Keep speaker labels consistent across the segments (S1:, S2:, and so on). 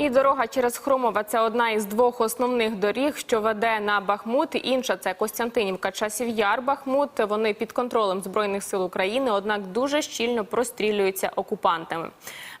S1: І дорога через Хромове це одна із двох основних доріг, що веде на Бахмут. Інша це Костянтинівка, часів Яр Бахмут. Вони під контролем збройних сил України, однак дуже щільно прострілюються окупантами.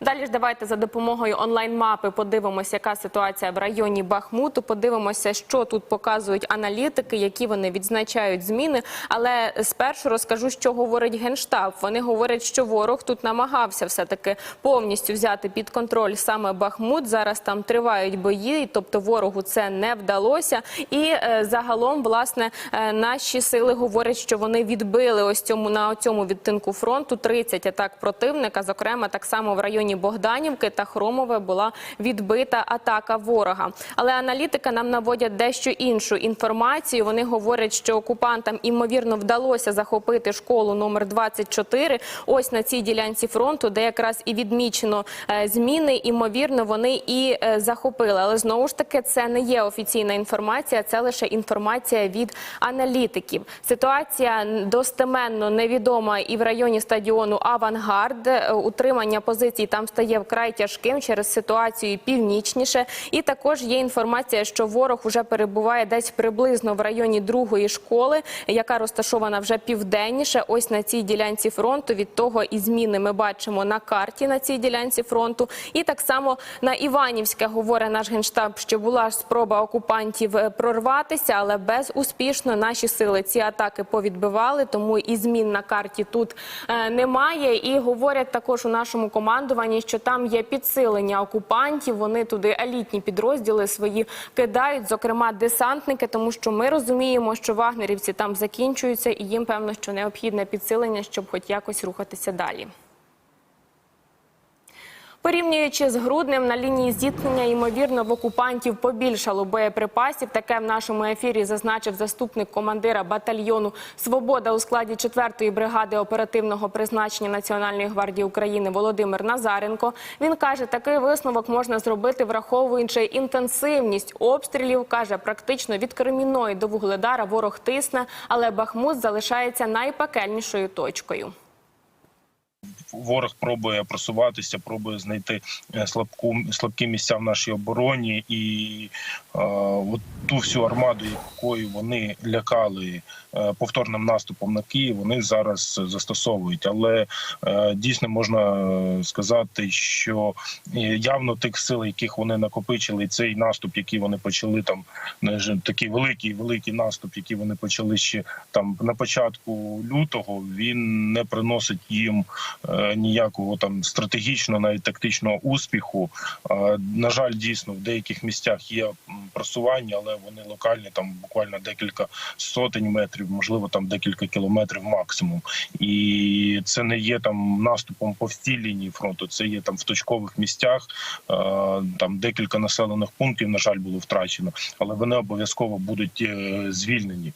S1: Далі ж давайте за допомогою онлайн-мапи подивимося, яка ситуація в районі Бахмуту. Подивимося, що тут показують аналітики, які вони відзначають зміни. Але спершу розкажу, що говорить генштаб. Вони говорять, що ворог тут намагався все таки повністю взяти під контроль саме Бахмут. Зараз там тривають бої, тобто ворогу це не вдалося. І е, загалом, власне, е, наші сили говорять, що вони відбили ось цьому на цьому відтинку фронту 30 атак противника. Зокрема, так само в районі Богданівки та Хромове була відбита атака ворога. Але аналітики нам наводять дещо іншу інформацію. Вони говорять, що окупантам імовірно вдалося захопити школу номер 24 Ось на цій ділянці фронту, де якраз і відмічено е, зміни. Імовірно, вони і е, захопили. Але знову ж таки, це не є офіційна інформація, це лише інформація від аналітиків. Ситуація достеменно невідома і в районі стадіону Авангард. Е, Утримання позицій там стає вкрай тяжким через ситуацію північніше. І також є інформація, що ворог вже перебуває десь приблизно в районі другої школи, яка розташована вже південніше. Ось на цій ділянці фронту. Від того і зміни ми бачимо на карті на цій ділянці фронту. І так само на Іванівське говорить наш генштаб, що була спроба окупантів е, прорватися, але безуспішно наші сили ці атаки повідбивали. Тому і змін на карті тут е, немає. І говорять також у нашому командуванні, що там є підсилення окупантів. Вони туди елітні підрозділи свої кидають, зокрема десантники, тому що ми розуміємо, що вагнерівці там закінчуються, і їм певно, що необхідне підсилення, щоб хоч якось рухатися далі. Порівнюючи з груднем на лінії зіткнення, ймовірно, в окупантів побільшало боєприпасів. Таке в нашому ефірі зазначив заступник командира батальйону Свобода у складі 4-ї бригади оперативного призначення Національної гвардії України Володимир Назаренко. Він каже, такий висновок можна зробити, враховуючи інтенсивність обстрілів. каже, практично від Кремінної до Вугледара ворог тисне, але Бахмут залишається найпекельнішою точкою.
S2: Ворог пробує просуватися, пробує знайти е, слабку слабкі місця в нашій обороні, і е, от ту всю армаду, якою вони лякали е, повторним наступом на Київ, вони зараз застосовують. Але е, дійсно можна сказати, що е, явно тих сил, яких вони накопичили, цей наступ, який вони почали там, не ж- такий великий, великий наступ, який вони почали ще там на початку лютого, він не приносить їм е, ніякого там стратегічного, навіть тактичного успіху. На жаль, дійсно в деяких місцях є просування, але вони локальні, там буквально декілька сотень метрів, можливо, там декілька кілометрів максимум. І це не є там наступом по всій лінії фронту. Це є там в точкових місцях. Там декілька населених пунктів, на жаль, було втрачено, але вони обов'язково будуть е, звільнені.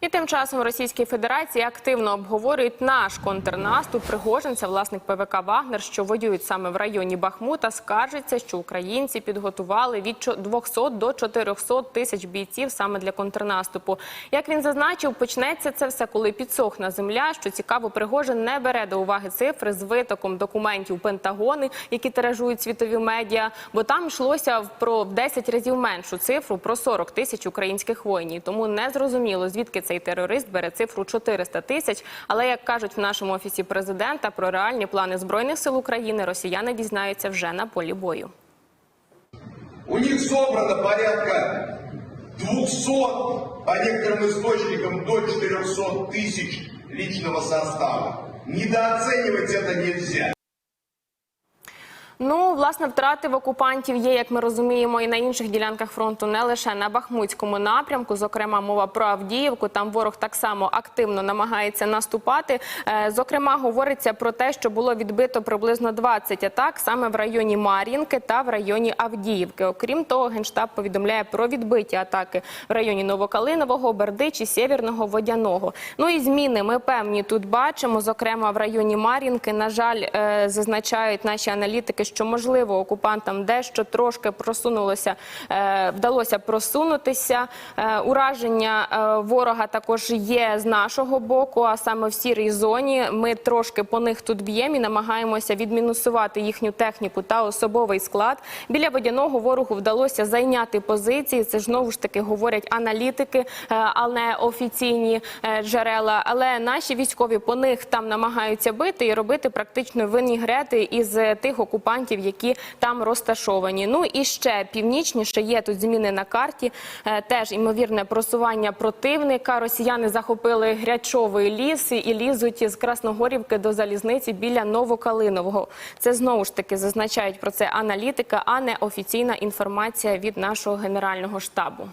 S1: І тим часом Російській Федерації активно обговорюють наш контрнаступ. Пригожин, це власник ПВК Вагнер, що воюють саме в районі Бахмута. Скаржиться, що українці підготували від чо- 200 до 400 тисяч бійців саме для контрнаступу. Як він зазначив, почнеться це все, коли підсохне земля. Що цікаво, Пригожин не бере до уваги цифри з витоком документів Пентагони, які тиражують світові медіа. Бо там йшлося про в 10 разів меншу цифру про 40 тисяч українських воїнів. Тому не зрозуміло, звідки цей терорист бере цифру 400 тисяч. Але як кажуть в нашому офісі президента, про реальні плани збройних сил України росіяни дізнаються вже на полі бою.
S3: У них собрано порядка 200, по некоторым источникам до 400 тысяч личного состава. Недооценивать это нельзя.
S1: Ну, власне, втрати в окупантів є, як ми розуміємо, і на інших ділянках фронту, не лише на Бахмутському напрямку. Зокрема, мова про Авдіївку. Там ворог так само активно намагається наступати. Е, Зокрема, говориться про те, що було відбито приблизно 20 атак саме в районі Мар'їнки та в районі Авдіївки. Окрім того, генштаб повідомляє про відбиті атаки в районі Новокалинового, Бердичі, Сєвєрного, Водяного. Ну і зміни ми певні тут бачимо. Зокрема, в районі Мар'їнки, на жаль, е, зазначають наші аналітики, що можливо окупантам дещо трошки просунулося, е, вдалося просунутися. Е, Ураження е, ворога також є з нашого боку, а саме в сірій зоні. Ми трошки по них тут б'ємо і намагаємося відмінусувати їхню техніку та особовий склад. Біля водяного ворогу вдалося зайняти позиції. Це ж знову ж таки говорять аналітики, е, а не офіційні джерела. Але наші військові по них там намагаються бити і робити практично винігрети із тих окупантів, які там розташовані. Ну і ще північніше є тут зміни на карті. Е, Теж імовірне просування противника. Росіяни захопили Грячовий ліс і лізуть із Красногорівки до залізниці біля Новокалинового. Це знову ж таки зазначають про це аналітика, а не офіційна інформація від нашого генерального штабу.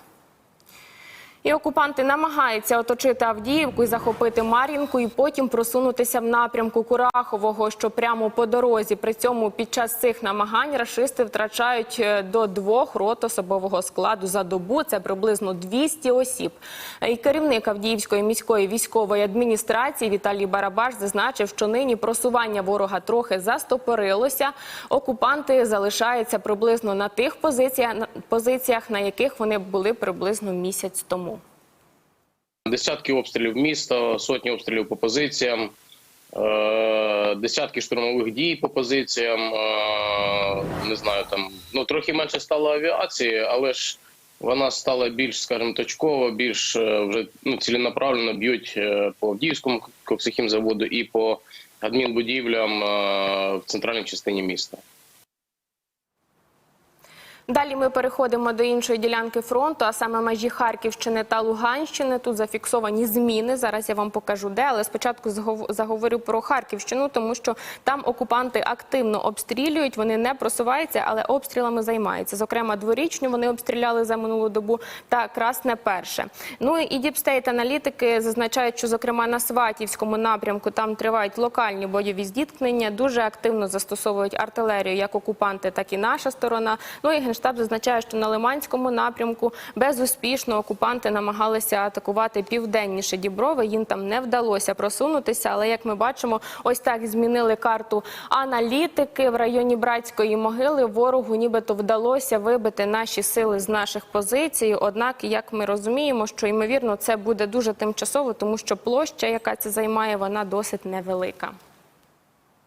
S1: І окупанти намагаються оточити Авдіївку і захопити Мар'їнку, і потім просунутися в напрямку Курахового, що прямо по дорозі. При цьому під час цих намагань рашисти втрачають е, до двох рот особового складу за добу. Це приблизно 200 осіб. І керівник Авдіївської міської військової адміністрації Віталій Барабаш зазначив, що нині просування ворога трохи застопорилося. Окупанти залишаються приблизно на тих позиціях, позиціях, на яких вони були приблизно місяць тому.
S4: Десятки обстрілів міста, сотні обстрілів по позиціям, е, десятки штурмових дій по позиціям. е, Не знаю, там ну трохи менше стало авіації, але ж вона стала більш, скажімо, точково, більш е, вже ну, ціленаправленно б'ють по Авдіївському коксихімзаводу і по адмінбудівлям в центральній частині міста.
S1: Далі ми переходимо до іншої ділянки фронту, а саме межі Харківщини та Луганщини. Тут зафіксовані зміни. Зараз я вам покажу де, але спочатку заговорю про Харківщину, тому що там окупанти активно обстрілюють. Вони не просуваються, але обстрілами займаються. Зокрема, дворічню вони обстріляли за минулу добу та красне перше. Ну і діпстейт аналітики зазначають, що зокрема на Сватівському напрямку там тривають локальні бойові зіткнення. Дуже активно застосовують артилерію як окупанти, так і наша сторона. Ну і генштаб зазначає, що на Лиманському напрямку безуспішно окупанти намагалися атакувати південніше Діброви. Їм там не вдалося просунутися. Але як ми бачимо, ось так змінили карту аналітики в районі братської могили. Ворогу нібито вдалося вибити наші сили з наших позицій. Однак, як ми розуміємо, що ймовірно це буде дуже тимчасово, тому що площа, яка це займає, вона досить невелика.